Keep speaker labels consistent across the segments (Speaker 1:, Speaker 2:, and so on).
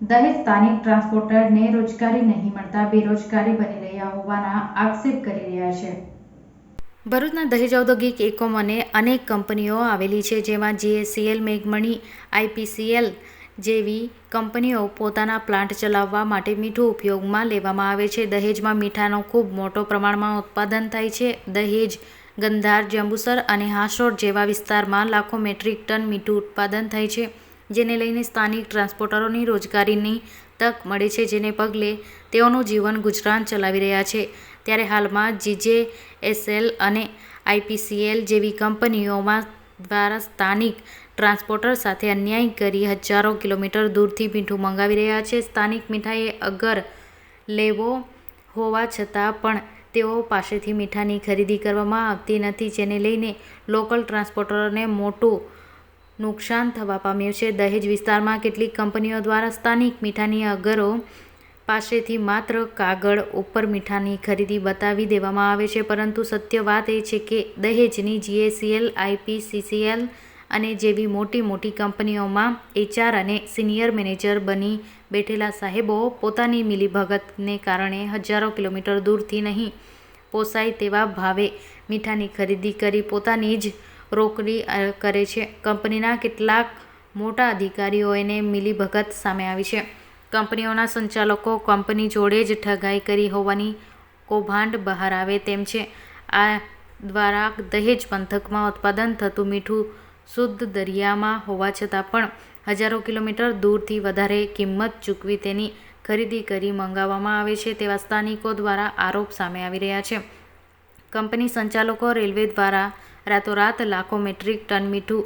Speaker 1: દહેજ સ્થાનિક ટ્રાન્સપોર્ટરને રોજગારી નહીં મળતા બેરોજગારી બની રહ્યા હોવાના આક્ષેપ કરી રહ્યા છે. ભરૂચના દહેજ ઔદ્યોગિક એકમ અને અનેક કંપનીઓ આવેલી છે, જેમાં જીએસસીએલ મેઘમણી, આઈપીસીએલ જેવી કંપનીઓ પોતાના પ્લાન્ટ ચલાવવા માટે મીઠું ઉપયોગમાં લેવામાં આવે છે. દહેજમાં મીઠાનો ખૂબ મોટો પ્રમાણમાં ઉત્પાદન થાય છે. દહેજ, ગંધાર, જંબુસર અને હાસોડ જેવા વિસ્તારમાં લાખો મેટ્રિક ટન મીઠું ઉત્પાદન થાય છે. જેને લઈને સ્થાનિક ટ્રાન્સપોર્ટરોની રોજગારીની તક મળે છે, જેને પગલે તેઓનું જીવન ગુજરાન ચલાવી રહ્યા છે. ત્યારે હાલમાં જીજે એસએલ અને આઈપીસીએલ જેવી કંપનીઓમાં દ્વારા સ્થાનિક ટ્રાન્સપોર્ટર સાથે અન્યાય કરી હજારો કિલોમીટર દૂરથી મીઠું મંગાવી રહ્યા છે. સ્થાનિક મીઠાઈએ અગર લેવો હોવા છતાં પણ તેઓ પાસેથી મીઠાની ખરીદી કરવામાં આવતી નથી, જેને લઈને લોકલ ટ્રાન્સપોર્ટરોને મોટું નુકસાન થવા પામ્યું છે. દહેજ વિસ્તારમાં કેટલીક કંપનીઓ દ્વારા સ્થાનિક મીઠાની અગરો પાસેથી માત્ર કાગળ, ઉપર મીઠાની ખરીદી બતાવી દેવામાં આવે છે. પરંતુ સત્ય વાત એ છે કે દહેજની જીએસીએલ, આઈપીસીસીએલ અને જેવી મોટી મોટી કંપનીઓમાં એચઆર અને સિનિયર મેનેજર બની બેઠેલા સાહેબો પોતાની મિલીભગતને કારણે હજારો કિલોમીટર દૂરથી નહીં પોસાય તેવા ભાવે મીઠાની ખરીદી કરી પોતાની જ રોકડી કરે છે. કંપનીના કેટલાક મોટા અધિકારીઓને મિલીભગત સામે આવી છે. કંપનીઓના સંચાલકો કંપની જોડે જ ઠગાઈ કરી હોવાની કૌભાંડ બહાર આવે તેમ છે. આ દ્વારા દહેજ પંથકમાં ઉત્પાદન થતું મીઠું શુદ્ધ દરિયામાં હોવા છતાં પણ હજારો કિલોમીટર દૂરથી વધારે કિંમત ચૂકવી તેની ખરીદી કરી મંગાવવામાં આવે છે તેવા સ્થાનિકો દ્વારા આરોપ સામે આવી રહ્યા છે. કંપની સંચાલકો રેલવે દ્વારા રાતોરાત લાખો મેટ્રિક ટન મીઠું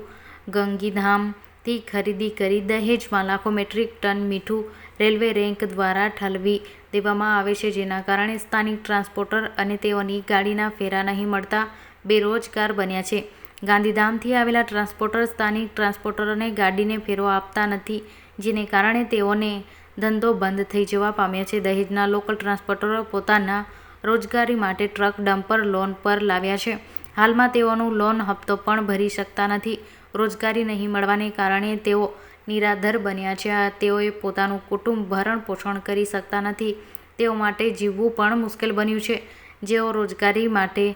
Speaker 1: ગંગીધામથી ખરીદી કરી દહેજમાં લાખો મેટ્રિક ટન મીઠું રેલવે રેન્ક દ્વારા ઠલવી દેવામાં આવે છે, જેના કારણે સ્થાનિક ટ્રાન્સપોર્ટર અને તેઓની ગાડીના ફેરા નહીં મળતા બેરોજગાર બન્યા છે. ગાંધીધામથી આવેલા ટ્રાન્સપોર્ટર સ્થાનિક ટ્રાન્સપોર્ટરોને ગાડીને ફેરો આપતા નથી, જેને કારણે તેઓને ધંધો બંધ થઈ જવા પામ્યા છે. દહેજના લોકલ ટ્રાન્સપોર્ટરો પોતાના રોજગારી માટે ટ્રક ડમ્પર લોન પર લાવ્યા છે. હાલમાં તેઓનું લોન હપ્તો પણ ભરી શકતા નથી. રોજગારી નહીં મળવાને કારણે તેઓ નિરાધર બન્યા છે. તેઓએ પોતાનું કુટુંબ ભરણ પોષણ કરી શકતા નથી. તેઓ માટે જીવવું પણ મુશ્કેલ બન્યું છે. જેઓ રોજગારી માટે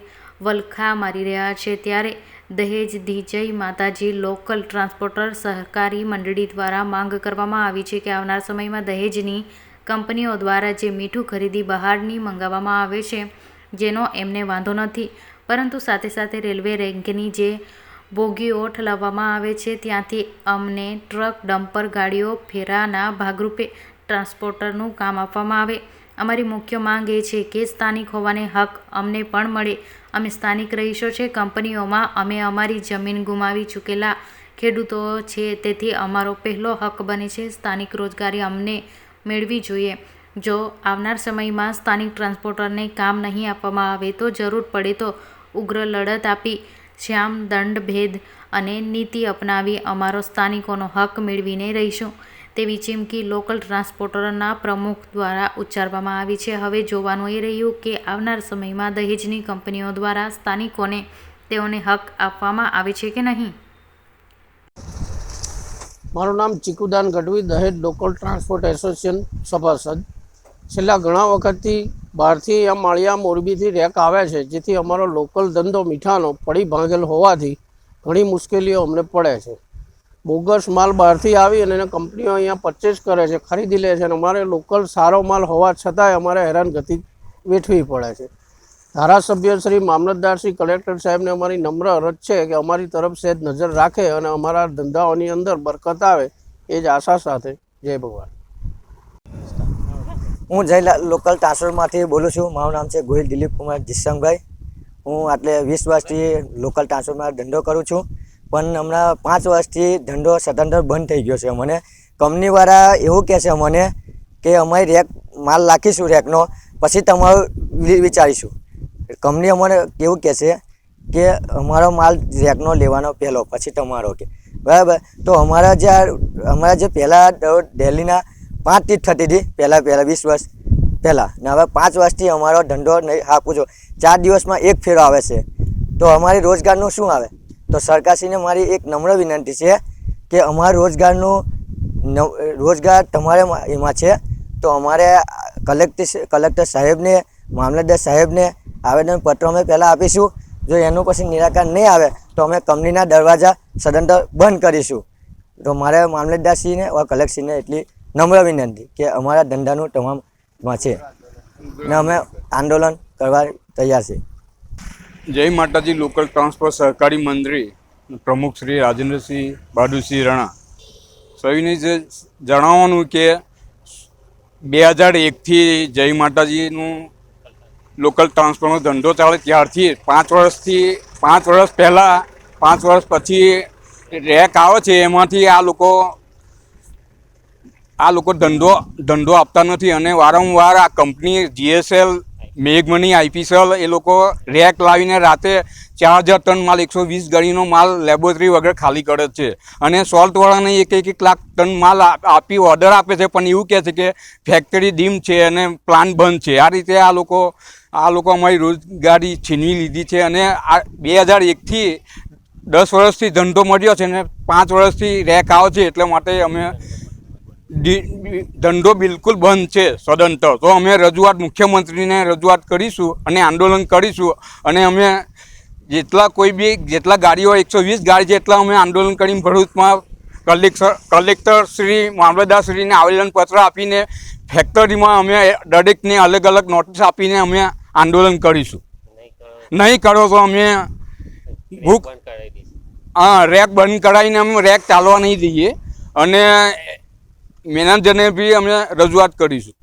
Speaker 1: વલખા મારી રહ્યા છે ત્યારે દહેજ ધીજય માતાજી, લોકલ ટ્રાન્સપોર્ટર, સહકારી મંડળી દ્વારા માંગ કરવામાં આવી છે કે આવનાર સમયમાં દહેજની કંપનીઓ દ્વારા જે મીઠું ખરીદી બહારની મંગાવવામાં આવે છે, જેનો એમને વાંધો નથી. પરંતુ સાથે સાથે રેલવે રેન્કની જે બોગીઓ ઠલાવવામાં આવે છે, ત્યાંથી અમને ટ્રક, ડમ્પર ગાડીઓ, ફેરાના ભાગરૂપે ટ્રાન્સપોર્ટરનું કામ આપવામાં આવે. અમારી મુખ્ય માંગ એ છે કે સ્થાનિક હોવાને હક અમને પણ મળે. અમે સ્થાનિક રહીશો છે, કંપનીઓમાં અમે અમારી જમીન ગુમાવી ચૂકેલા ખેડૂતો છે, તેથી અમારો પહેલો હક બને છે સ્થાનિક રોજગારી અમને મેળવી જોઈએ. જો આવનાર સમયમાં સ્થાનિક ટ્રાન્સપોર્ટરને કામ નહીં આપવામાં આવે તો જરૂર પડે તો ઉગ્ર લડત આપી, શ્યામ દંડ ભેદ અને નીતિ અપનાવી અમારો સ્થાનિકોનો હક મેળવીને રહીશું. તેવી ચીમકી લોકલ ટ્રાન્સપોર્ટરના પ્રમુખ દ્વારા ઉચ્ચારવામાં આવી છે. હવે જોવાનું એ રહ્યું કે આવનાર સમયમાં દહેજની કંપનીઓ દ્વારા સ્થાનિકોને તેઓને હક આપવામાં આવે છે કે નહીં?
Speaker 2: મારું નામ ચીકુદાન ગઢવી, દહેજ લોકલ ટ્રાન્સપોર્ટ એસોસિએશન સભાસદ. છેલ્લા ઘણા વખતથી બહારથી આ માળિયા મોરબીથી રેક આવે છે, જેથી અમારો લોકલ ધંધો મીઠાનો પડી ભાંગેલ હોવાથી ઘણી મુશ્કેલીઓ અમને પડે છે. બોગસ માલ બહારથી આવી અને એને કંપનીઓ અહીંયા પરચેસ કરે છે, ખરીદી લે છે અને અમારે લોકલ સારો માલ હોવા છતાંય અમારે હેરાનગતિ વેઠવી પડે છે. ધારાસભ્ય શ્રી મામલતદાર શ્રી કલેક્ટર સાહેબને અમારી નમ્ર અરજ છે કે અમારી તરફ સહેજ નજર રાખે અને અમારા ધંધાઓની અંદર બરકત આવે, એ જ આશા સાથે જય ભગવાન.
Speaker 3: હું જય લોકલ ટ્રાન્સફરમાંથી બોલું છું. મારું નામ છે ગોહિલ દિલીપ કુમાર જીસંગભાઈ. હું આટલે વીસ વર્ષથી લોકલ ટ્રાન્સફરમાં ધંધો કરું છું. પણ હમણાં પાંચ વર્ષથી ધંધો સતંતર બંધ થઈ ગયો છે મને. કંપનીવાળા એવું કહે છે મને કે અમારી રેક માલ રાખીશું રેકનો, પછી તમારું વિચારીશું. કંપની અમને કેવું કહે છે કે અમારો માલ રેકનો લેવાનો પહેલો, પછી તમારો કે. બરાબર? તો અમારા જે અમારા જે પહેલાં દિલ્હીના પાંચ જ થતી હતી. પહેલાં પહેલાં વીસ વર્ષ. પહેલાં. ને હવે પાંચ વર્ષથી અમારો ધંધો નહીં આપું છું. ચાર દિવસમાં એક ફેરો આવે છે. તો અમારી રોજગારનું શું આવે? તો સરકારશ્રીને મારી એક નમ્ર વિનંતી છે કે અમારા રોજગારનું રોજગાર તમારે એમાં છે. તો અમારે કલેક્ટર કલેક્ટર સાહેબને, મામલતદાર સાહેબને આવેદનપત્ર અમે પહેલાં આપીશું. જો એનું પછી નિરાકરણ નહીં આવે, તો અમે કંપનીના દરવાજા સદંતર બંધ કરીશું. તો મારે મામલતદારશ્રીને, ઓર કલેક્ટરશ્રીને એટલી નમ્ર વિનંતી કે અમારા ધંધાનું તમામમાં છે. ને અમે આંદોલન કરવા તૈયાર છે.
Speaker 4: જય માતાજી લોકલ ટ્રાન્સપોર્ટ સહકારી મંત્રી પ્રમુખ શ્રી રાજેન્દ્રસિંહ બાદુસિંહ રણા. સૌને જે જણાવવાનું કે બે હજાર એકથી જય માતાજીનું લોકલ ટ્રાન્સપોર્ટનો ધંધો ચાલે ત્યારથી પાંચ વર્ષથી પાંચ વર્ષ પહેલાં, પાંચ વર્ષ પછી રેક આવે છે, એમાંથી આ લોકો આ લોકો ધંધો ધંધો આપતા નથી અને વારંવાર આ કંપની જીએસએલ મેઘમની આઈપીસેલ એ લોકો રેક લાવીને રાતે ચાર હજાર ટન માલ, એકસો વીસ ગાડીનો માલ લેબોરેટરી વગર ખાલી કરે છે. અને સોલ્ટવાળાને એક એક એક લાખ ટન માલ આપી ઓર્ડર આપે છે, પણ એવું કહે છે કે ફેક્ટરી ડીમ છે અને પ્લાન્ટ બંધ છે. આ રીતે આ લોકો આ લોકો અમારી રોજગારી છીનવી લીધી છે અને આ બે હજાર એકથી દસ વર્ષથી ધંધો મળ્યો છે ને પાંચ વર્ષથી રેક આવે છે, એટલે માટે અમે ધંધો બિલકુલ બંધ છે સદંતર. તો અમે રજૂઆત મુખ્યમંત્રીને રજૂઆત કરીશું અને આંદોલન કરીશું અને અમે જેટલા કોઈ બી જેટલા ગાડીઓ એકસો વીસ ગાડી જેટલા અમે આંદોલન કરીને ભરૂચમાં કલેક્ટર કલેક્ટર શ્રી મામલતદારશ્રીને આવેદનપત્ર આપીને ફેક્ટરીમાં અમે દરેકને અલગ અલગ નોટિસ આપીને અમે આંદોલન કરીશું. નહીં કરો તો અમે ભૂખ હા રેક બંધ કરાવીને અમે રેક ચાલવા નહીં દઈએ. અને મેનેજરને બી અમે રજૂઆત કરીશું.